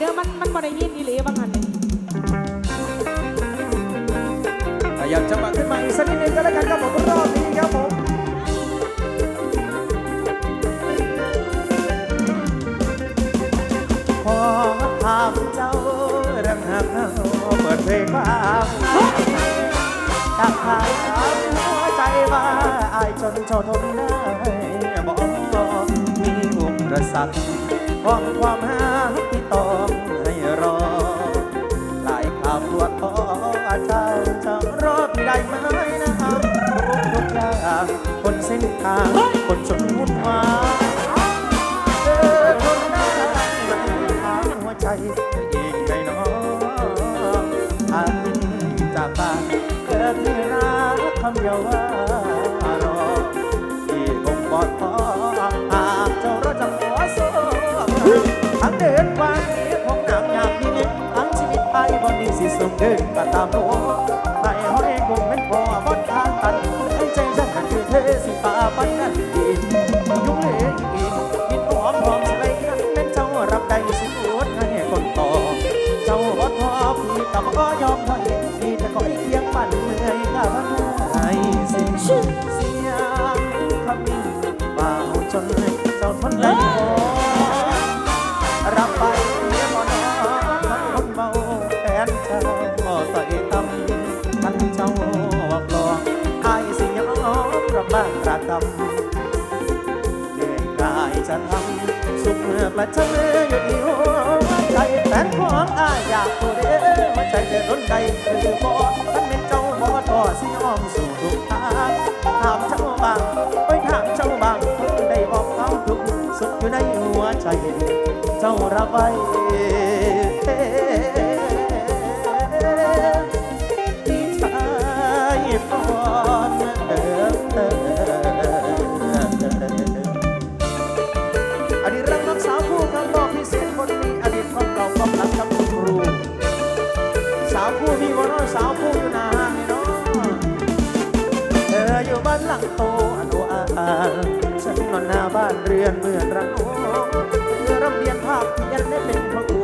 เด้อมันมันบ่ได้ยินอีหลีบางหันนี่ขยับจังหวะขึ้นมาอีกสักนิดนึงก็แล้วกันครับผมรอบนี้ครับผมขอถามเจ้าเรื่องหักเฮาเปิดเพลงมาถ้าถามหัวใจว่าอายจนเจ้าทนได้บอกมีอุปสรรค ของความหาที่ต้องให้รอ หลายข่าวปวดคอเจ้าจะรอพี่ได้ไหมนะครับทุกทุกอย่างคนเส้นทาง คนจนวุ่นวายเออคนได้มันทางหัวใจอีกไงเน้องทางจากบ้านเกิดที่รักคำเดียวว่า ทั้งเดินไปคงหนักยากมีทั้งชีวิตไปบนนี้สิส่งเดินก็ตามโลกไต่ห้อยคงเป็นพอบนทางตันให้ใจฉันนั้นคือเธอสิป่าปันกันดียุ่งเลยอีกกินหอมหอมใส่ฉันเป็นเจ้ารับได้สิพูดให้คนต่อ เจ้าบ่ทอพี่กับก็ยอมถอยพี่จะคอยาวปลองอายสิยอมรับบ้างกระกำเหนื่อยกายจะทำสุขเมื่อกระชับอยู่ที่หัวใจแฟนของอายอยากตัวเด้อหัวใจจะร้นใจคือบ่ท่านเป็นเจ้าบ่ต่อสิยอมสู่ทุกทางถามเจ้าบางไปถามเจ้าบางได้บอกเขาทุกสุขอยู่ในหัวใจ เจ้ารับไว้ สาวผู้มีวันนอยสาวผู้อยู่นานนี่เนาะเธออยู่บ้านหลังโตอนุอาฉันนอนหน้าบ้านเรือนเหมือนรังโอเธอรำเรียนภาพเพียนได้เป็นพระครู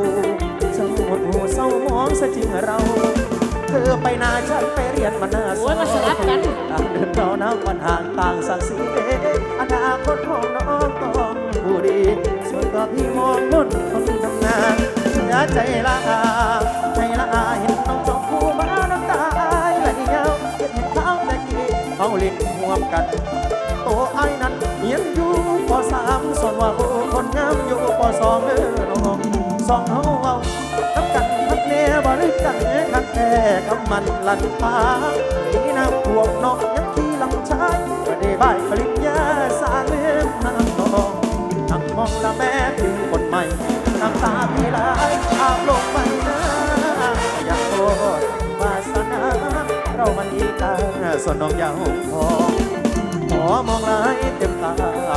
เจ้าหมดหูเศร้ามองซะจริงเรา เธอไปนาฉันไปเรียนมาหน้าโอ้ยมาสลับกัน ต่างเดินเราน้ำวันห่างต่างสักสีเอนาคตของน้องต้องผู้ดีส่วนตัวพี่มองมุ่นคนทำงานเสียใจละอาใจละอา ล่นห่วมกัน โตไอ้นั้นเรียนอยู่ปสามส่วนว่าผู้คนงามอยู่ปสองเด้อน้องสองเฮาเอาน้ำกันทักแน่บ่รึกันแน่คักแท้กำมันลันฟ้าที่น้ำท่วมนอกยังขี่ลำชายก็ได้ใบปริญญาสาเรื่องน้ำทองนั่งมองละแม่ถึงคนใหม่น้ำตาพี่ไหลอาบลงไป ส่วนน้องอยาหงทองขอมองลายเต็มตา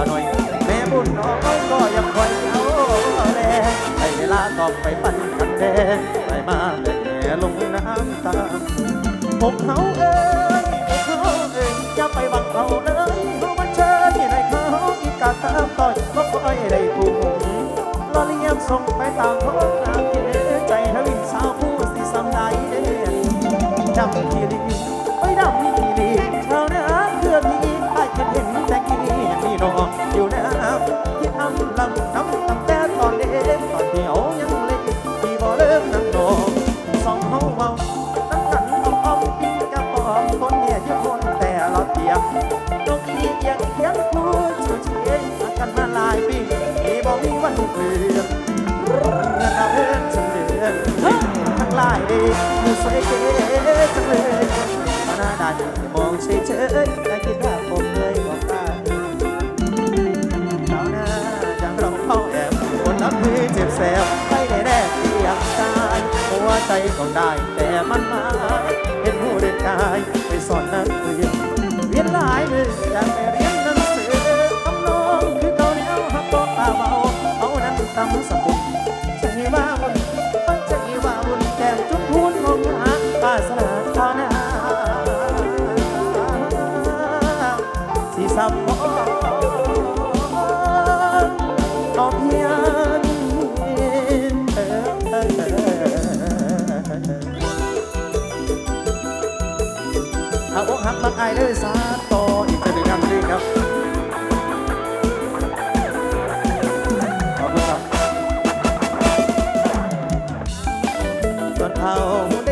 หน่อย แม่บุญน้องก็ยังคอยเอาแลให้เวลาตองไปปั่นกันแดงไปมาแม่ลงน้ำตาพวกเขาเอ้ยเขาเอ้ยอย่าไปวังเขาเลยเขามันเชิญที่ไหนเขาอีกกาตามต่อยก็คอยได้ผู้หงลอเลียมส่งไปตามท้องนาเกใจทวินสาวผู้สิสำได้จำที่รี มือสวยเก๋จังเลยมาหน้าด่านมองเฉยเฉยแต่คิดว่าผมเลยบอกว่าเขาหน้าจังเราเข้าแอบคนนักมือเจ็บแสบไม่ได้แรกเพียงกายหัวใจก็ได้แต่มันมาเห็นหูเด็ดกาย Oh.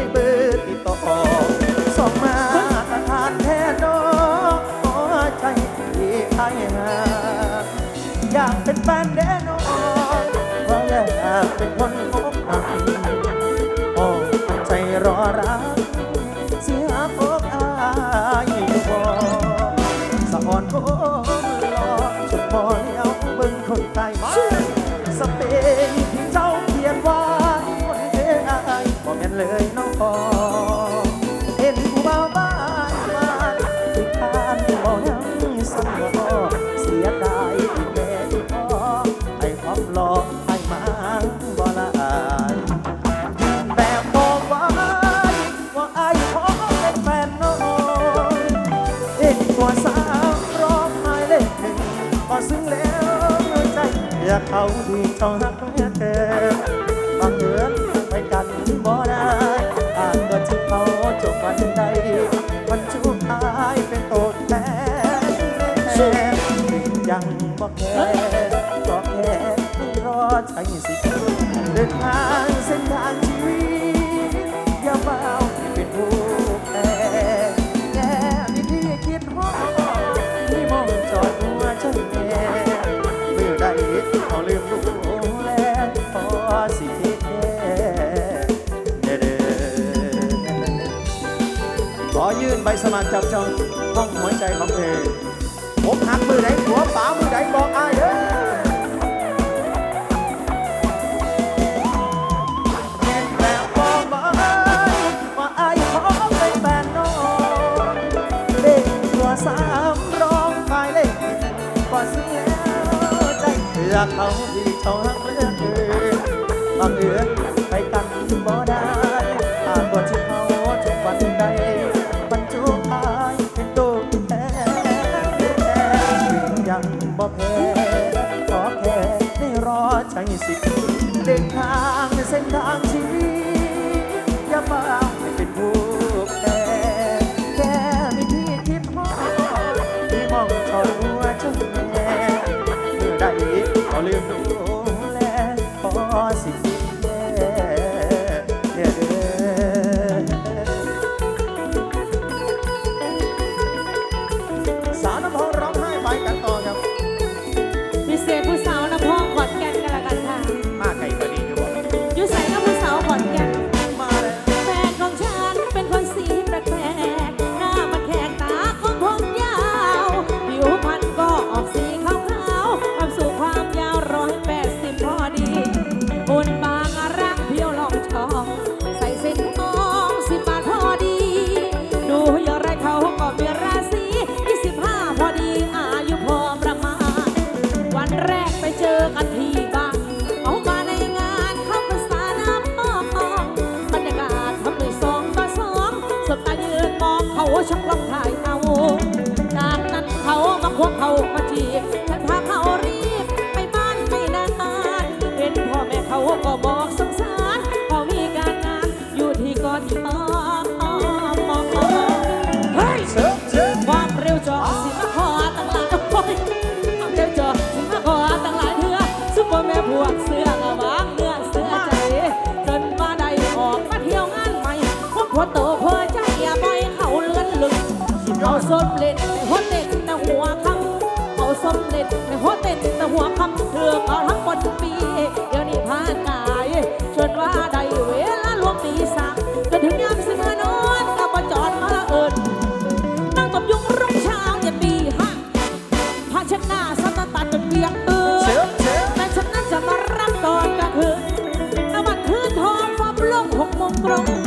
สียดายที่แม่ที่พ่อให้ความหล่อให้มาบอละอานแต่บอกว่าว่าไอ้ขอเป็นแฟนน้องเอ็นกว่าสามรอบไม่เล่นพอซึ้งแล้วใจอยากเขาดีเท่านั้น สมานจับจองห้องหัวใจของเธอ พอโตพอใจอย่าปล่อยเขาเลื่อนลึกเอาส้มเล็ดในหัวเต็นตะหัวคำเอาส้มเล็ดในหัวเต็นตะหัวคำเธอก็ทั้งหมดปี เดี๋ยวนี้ผ่านกายชวนว่าใดเวลาลวงตีสามจนถึงยามสิบนอนกับปจอดมาละเอิญนั่งตบยุงรุ่งเช้าอย่าปีห้าพาเช็ดหน้าสัตตันจนเบียงเอือแต่ฉันนั้นจะมารับตอนกลางคืนน้ำมันคืนทองฟ้าโลกหกโมงตรง